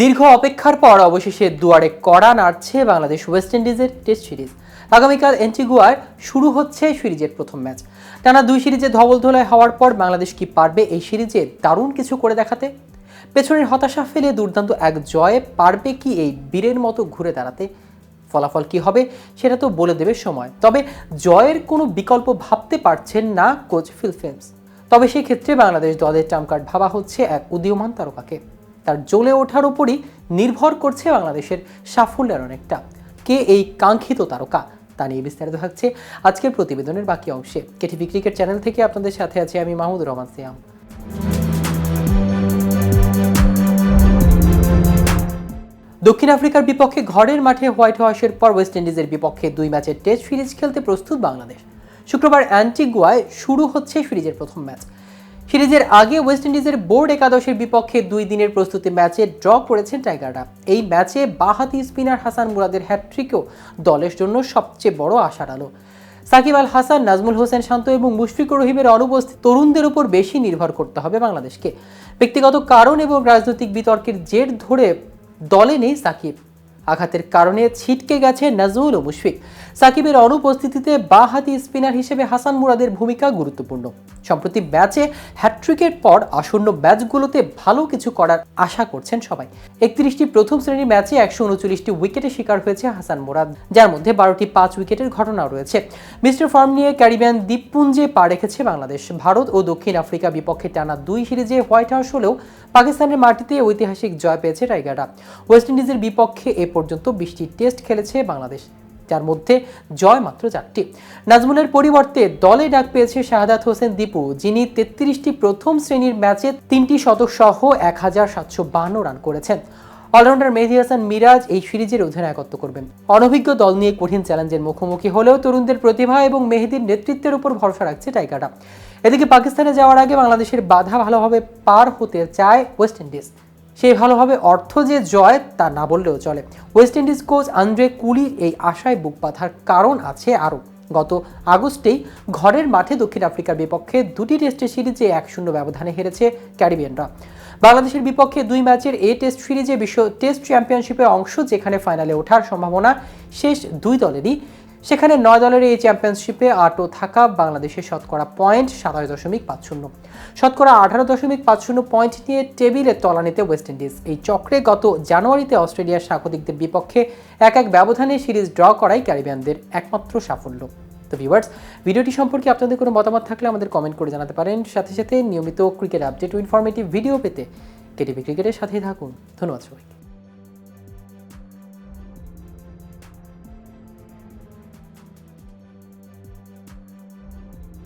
দীর্ঘ অপেক্ষার পর অবশেষে দুয়ারে কড়া নাড়ছে বাংলাদেশ ওয়েস্ট ইন্ডিজের টেস্ট সিরিজ। আগামীকাল এন্টিগুয়ায় শুরু হচ্ছে সিরিজের প্রথম ম্যাচ। টানা দুই সিরিজে ধবল ধোলায় হওয়ার পর বাংলাদেশ কি পারবে এই সিরিজে দারুণ কিছু করে দেখাতে? পেছনের হতাশা ফেলে দুর্দান্ত এক জয়ে পারবে কি এই বীরের মতো ঘুরে দাঁড়াতে? ফলাফল কি হবে সেটা তো বলে দেবে সময়। তবে জয়ের কোনো বিকল্প ভাবতে পারছেন না কোচ ফিল ফিল্মস তবে সেই ক্ষেত্রে বাংলাদেশ দলের টার্মকার্ড ভাবা হচ্ছে এক উদীয়মান তারকাকে। তার জ্বলে ওঠার উপরই নির্ভর করছে বাংলাদেশের সাফল্যের অনেকটা। কে এই কাঙ্ক্ষিত তারকা? তা নিয়ে বিস্তারিত থাকছে আজকের প্রতিবেদনের বাকি অংশে। কেটিভি ক্রিকেট চ্যানেল থেকে আপনাদের সাথে আছি আমি মাহমুদুর রহমান সিয়াম। দক্ষিণ আফ্রিকার বিপক্ষে ঘরের মাঠে হোয়াইট হাউসের পর ওয়েস্ট ইন্ডিজের বিপক্ষে দুই ম্যাচের টেস্ট সিরিজ খেলতে প্রস্তুত বাংলাদেশ। শুক্রবার অ্যান্টিগুয়ায় শুরু হচ্ছে সিরিজের প্রথম ম্যাচ। সিরিজের আগে ওয়েস্ট ইন্ডিজের বোর্ড একাদশের বিপক্ষে দুই দিনের প্রস্তুতি ম্যাচে ড্র করেছেন টাইগাররা। এই ম্যাচে বাহাতি স্পিনার হাসান মুরাদের হ্যাট্রিকও দলের জন্য সবচেয়ে বড় আশার আলো। সাকিব আল হাসান, নাজমুল হোসেন শান্ত এবং মুশফিকুর রহিমের অনুপস্থিত তরুণদের উপর বেশি নির্ভর করতে হবে বাংলাদেশকে। ব্যক্তিগত কারণ এবং রাজনৈতিক বিতর্কের জের ধরে দলে নেই সাকিব। আঘাতের কারণে ছিটকে গেছে নাজমুল ও মুশফিক। সাকিবের অনুপস্থিতিতে বাঁহাতি স্পিনার হিসেবে হাসান মুরাদের ভূমিকা গুরুত্বপূর্ণ। সম্প্রতি ম্যাচে হ্যাট্রিকের পর আসন্ন ম্যাচগুলোতে ভালো কিছু করার আশা করছেন সবাই। একত্রিশটি প্রথম শ্রেণির ম্যাচে একশো উনচল্লিশটি উইকেটে শিকার হয়েছে হাসান মুরাদ, যার মধ্যে বারোটি পাঁচ উইকেটের ঘটনাও রয়েছে। মিস্টার ফর্ম নিয়ে ক্যারিবিয়ান দ্বীপপুঞ্জে পা রেখেছে বাংলাদেশ। ভারত ও দক্ষিণ আফ্রিকা বিপক্ষে টানা দুই সিরিজে হোয়াইট হাউস হলেও পাকিস্তানের মাটিতে ঐতিহাসিক জয় পেয়েছে টাইগাররা। ওয়েস্ট ইন্ডিজের বিপক্ষে এ পর্যন্ত বিশটি টেস্ট খেলেছে বাংলাদেশ, যার মধ্যে জয় মাত্র চারটি। নাজমুলের পরিবর্তে দলে ডাক পেয়েছে শাহাদাত হোসেন দীপু, যিনি তেত্রিশটি প্রথম শ্রেণির ম্যাচে তিনটি শতক সহ এক হাজার সাতশো বান্ন রান করেছেন। অলরাউন্ডার মেহেদি হাসান মিরাজ এই সিরিজের অধিনায়কত্ব করবেন। অনভিজ্ঞ দল নিয়ে কঠিন চ্যালেঞ্জের মুখোমুখি হলেও তরুণদের প্রতিভা এবং মেহেদির নেতৃত্বের উপর ভরসা রাখছে টাইগাররা। এদিকে পাকিস্তানে যাওয়ার আগে বাংলাদেশের বাধা ভালোভাবে পার হতে চায় ওয়েস্ট ইন্ডিজ। সেই ভালোভাবে অর্থ যে জয়, তা না বললেও চলে। ওয়েস্ট ইন্ডিজ কোচ আন্দ্রে কুলির এই আশায় বুক বাঁধার কারণ আছে আরও। গত আগস্টেই ঘরের মাঠে দক্ষিণ আফ্রিকার বিপক্ষে দুটি টেস্টের সিরিজে এক শূন্য ব্যবধানে হেরেছে ক্যারিবিয়ানরা। বাংলাদেশের বিপক্ষে দুই ম্যাচের এ টেস্ট সিরিজে বিশ্ব টেস্ট চ্যাম্পিয়নশিপে অংশ, যেখানে ফাইনালে ওঠার সম্ভাবনা শেষ দুই দলেরই। সেখানে নয় দলের এই চ্যাম্পিয়নশিপে আটও থাকা বাংলাদেশের শতকরা পয়েন্ট সাতাশ দশমিক পাঁচ শূন্য। শতকরা আঠারো দশমিক পাঁচ শূন্য পয়েন্ট নিয়ে টেবিলে তলানিতে ওয়েস্ট ইন্ডিজ। এই চক্রে গত জানুয়ারিতে অস্ট্রেলিয়ার স্বাগতিকদের বিপক্ষে এক এক ব্যবধানে সিরিজ ড্র করাই ক্যারিবিয়ানদের একমাত্র সাফল্য। তো ভিউয়ার্স, ভিডিওটি সম্পর্কে আপনাদের কোনো মতামত থাকলে আমাদের কমেন্ট করে জানাতে পারেন। সাথে সাথে নিয়মিত ক্রিকেট আপডেট ও ইনফরমেটিভ ভিডিও পেতে কেটিভি ক্রিকেটের সাথেই থাকুন। ধন্যবাদ সবাইকে।